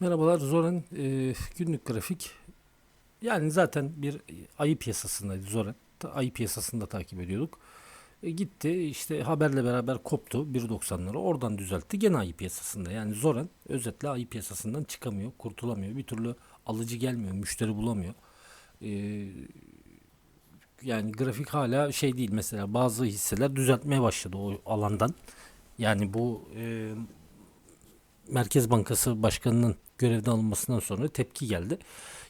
Merhabalar Zoran e, günlük grafik. Yani zaten bir ayı piyasasındaydı Zoran. Ayı piyasasını da takip ediyorduk. E, gitti işte haberle beraber koptu 1.90'ları oradan düzeltti gene ayı piyasasında. Yani Zoran özetle ayı piyasasından çıkamıyor, kurtulamıyor. Bir türlü alıcı gelmiyor, müşteri bulamıyor. E, yani grafik hala şey değil mesela bazı hisseler düzeltmeye başladı o alandan. Yani bu e, Merkez Bankası Başkanı'nın görevden alınmasından sonra tepki geldi.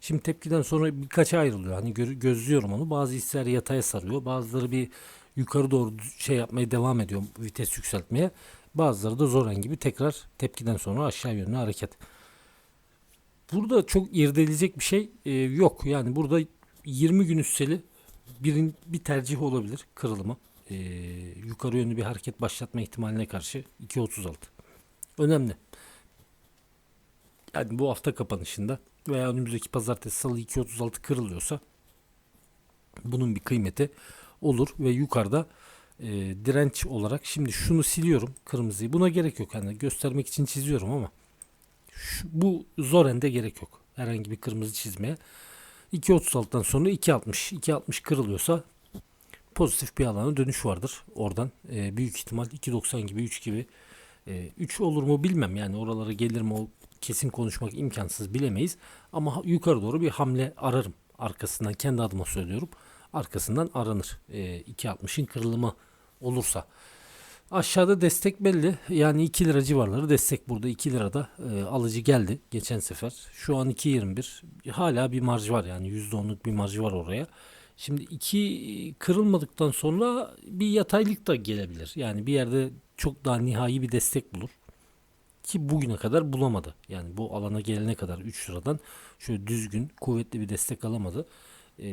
Şimdi tepkiden sonra birkaça ayrılıyor. Hani gö- gözlüyorum onu. Bazı hisseler yataya sarıyor. Bazıları bir yukarı doğru şey yapmaya devam ediyor. Vites yükseltmeye. Bazıları da Zoran gibi tekrar tepkiden sonra aşağı yönlü hareket. Burada çok irdeleyecek bir şey e, yok. Yani burada 20 gün üsteli birin, bir tercih olabilir kırılımı. E, yukarı yönlü bir hareket başlatma ihtimaline karşı 2.36. Önemli. Yani bu hafta kapanışında veya önümüzdeki pazartesi salı 2.36 kırılıyorsa bunun bir kıymeti olur ve yukarıda e, direnç olarak şimdi şunu siliyorum kırmızıyı. Buna gerek yok. Hani göstermek için çiziyorum ama şu, bu Zoren'de gerek yok. Herhangi bir kırmızı çizmeye. 2.36'dan sonra 2.60 2.60 kırılıyorsa pozitif bir alana dönüş vardır. Oradan e, büyük ihtimal 2.90 gibi 3 gibi 3 olur mu bilmem yani oralara gelir mi o kesin konuşmak imkansız bilemeyiz. Ama yukarı doğru bir hamle ararım. Arkasından kendi adıma söylüyorum. Arkasından aranır. E, 2.60'ın kırılımı olursa. Aşağıda destek belli. Yani 2 lira civarları destek burada. 2 lirada e, alıcı geldi geçen sefer. Şu an 2.21. Hala bir marj var yani %10'luk bir marj var oraya. Şimdi 2 kırılmadıktan sonra bir yataylık da gelebilir. Yani bir yerde çok daha nihai bir destek bulur. Ki bugüne kadar bulamadı. Yani bu alana gelene kadar 3 liradan şöyle düzgün, kuvvetli bir destek alamadı. Ee,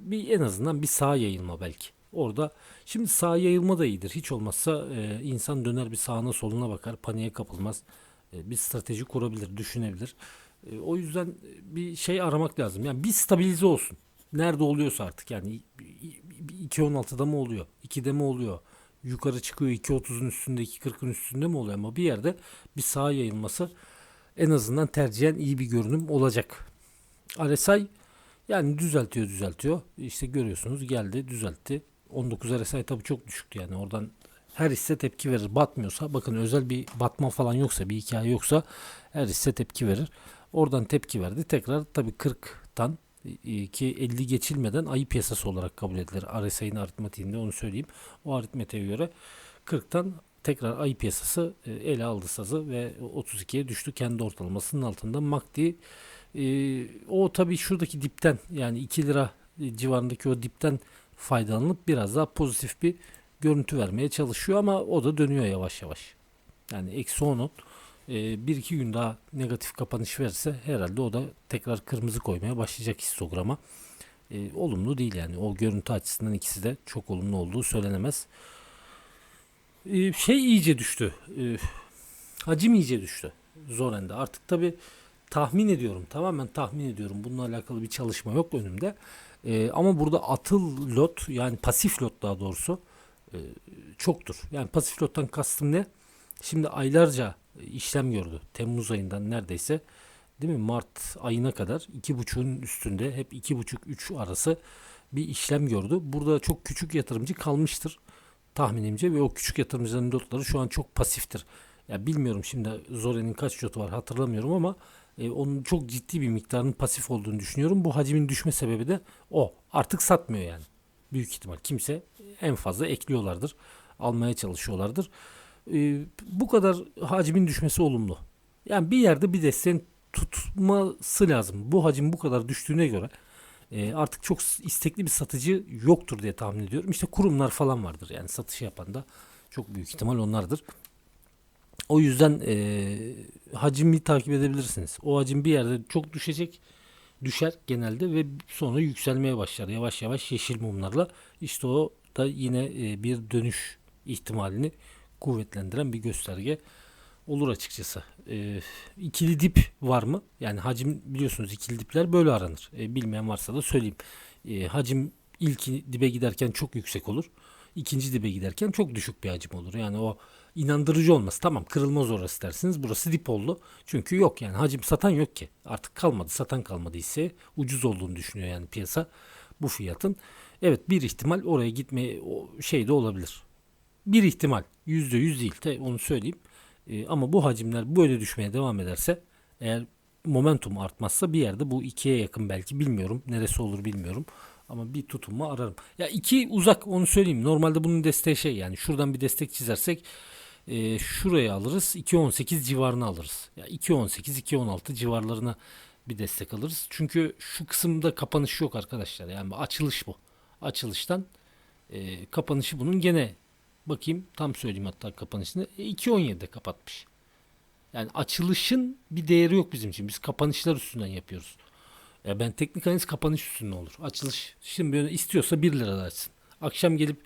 bir en azından bir sağ yayılma belki. Orada şimdi sağ yayılma da iyidir. Hiç olmazsa e, insan döner bir sağına soluna bakar, paniğe kapılmaz. E, bir strateji kurabilir, düşünebilir. E, o yüzden bir şey aramak lazım. Yani bir stabilize olsun. Nerede oluyorsa artık yani 2.16'da mı oluyor? 2'de mi oluyor? Yukarı çıkıyor 2.30'un üstünde 2.40'ın üstünde mi oluyor? Ama bir yerde bir sağa yayılması en azından tercihen iyi bir görünüm olacak. RSI yani düzeltiyor düzeltiyor. İşte görüyorsunuz geldi düzeltti. 19 RSI tabii çok düşüktü yani oradan her hisse tepki verir. Batmıyorsa bakın özel bir batma falan yoksa bir hikaye yoksa her hisse tepki verir. Oradan tepki verdi. Tekrar tabii 40'tan e, ki 50 geçilmeden ayı piyasası olarak kabul edilir. RSI'nin aritmatiğinde onu söyleyeyim. O aritmetiğe göre 40'tan tekrar ayı piyasası e, ele aldı sazı ve 32'ye düştü kendi ortalamasının altında. MACD e, o tabii şuradaki dipten yani 2 lira civarındaki o dipten faydalanıp biraz daha pozitif bir görüntü vermeye çalışıyor ama o da dönüyor yavaş yavaş. Yani eksi 10'un e, bir iki gün daha negatif kapanış verirse herhalde o da tekrar kırmızı koymaya başlayacak histograma. E, olumlu değil yani o görüntü açısından ikisi de çok olumlu olduğu söylenemez. E, şey iyice düştü. E, hacim iyice düştü. Zoren'de. Artık tabi tahmin ediyorum. Tamamen tahmin ediyorum. Bununla alakalı bir çalışma yok önümde. E, ama burada atıl lot yani pasif lot daha doğrusu e, çoktur. Yani pasif lottan kastım ne? Şimdi aylarca işlem gördü. Temmuz ayından neredeyse değil mi? Mart ayına kadar 2.5'un üstünde hep 2.5-3 arası bir işlem gördü. Burada çok küçük yatırımcı kalmıştır tahminimce ve o küçük yatırımcıların lotları şu an çok pasiftir. Ya bilmiyorum şimdi Zore'nin kaç lotu var hatırlamıyorum ama e, onun çok ciddi bir miktarının pasif olduğunu düşünüyorum. Bu hacmin düşme sebebi de o. Artık satmıyor yani. Büyük ihtimal kimse en fazla ekliyorlardır. Almaya çalışıyorlardır. E, bu kadar hacmin düşmesi olumlu. Yani bir yerde bir desteğin tutması lazım. Bu hacim bu kadar düştüğüne göre e, artık çok istekli bir satıcı yoktur diye tahmin ediyorum. İşte kurumlar falan vardır yani satış yapan da çok büyük ihtimal onlardır. O yüzden e, hacimi takip edebilirsiniz. O hacim bir yerde çok düşecek, düşer genelde ve sonra yükselmeye başlar yavaş yavaş yeşil mumlarla. İşte o da yine e, bir dönüş ihtimalini kuvvetlendiren bir gösterge olur açıkçası. E, ikili dip var mı? Yani hacim biliyorsunuz ikili dipler böyle aranır. E, bilmeyen varsa da söyleyeyim. E, hacim ilk dibe giderken çok yüksek olur. ikinci dibe giderken çok düşük bir hacim olur. Yani o inandırıcı olmaz. Tamam kırılmaz orası dersiniz. Burası dip oldu. Çünkü yok yani hacim satan yok ki. Artık kalmadı. Satan kalmadı ise ucuz olduğunu düşünüyor yani piyasa bu fiyatın. Evet bir ihtimal oraya gitme şey de olabilir. Bir ihtimal. Yüzde yüz değil. De onu söyleyeyim. E, ama bu hacimler böyle düşmeye devam ederse eğer momentum artmazsa bir yerde bu ikiye yakın belki bilmiyorum. Neresi olur bilmiyorum. Ama bir tutumu ararım. Ya iki uzak onu söyleyeyim. Normalde bunun desteği şey yani şuradan bir destek çizersek e, şuraya alırız. 2.18 civarına alırız. Ya 2.18 2.16 civarlarına bir destek alırız. Çünkü şu kısımda kapanış yok arkadaşlar. Yani açılış bu. Açılıştan e, kapanışı bunun gene bakayım tam söyleyeyim hatta kapanışını E, 2.17'de kapatmış. Yani açılışın bir değeri yok bizim için. Biz kapanışlar üstünden yapıyoruz. Ya ben teknik analiz kapanış üstünden olur. Açılış şimdi böyle istiyorsa 1 lira açsın. Akşam gelip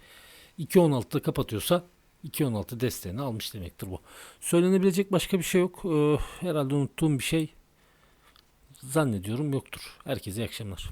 2.16'da kapatıyorsa 2.16 desteğini almış demektir bu. Söylenebilecek başka bir şey yok. Ee, herhalde unuttuğum bir şey zannediyorum yoktur. Herkese iyi akşamlar.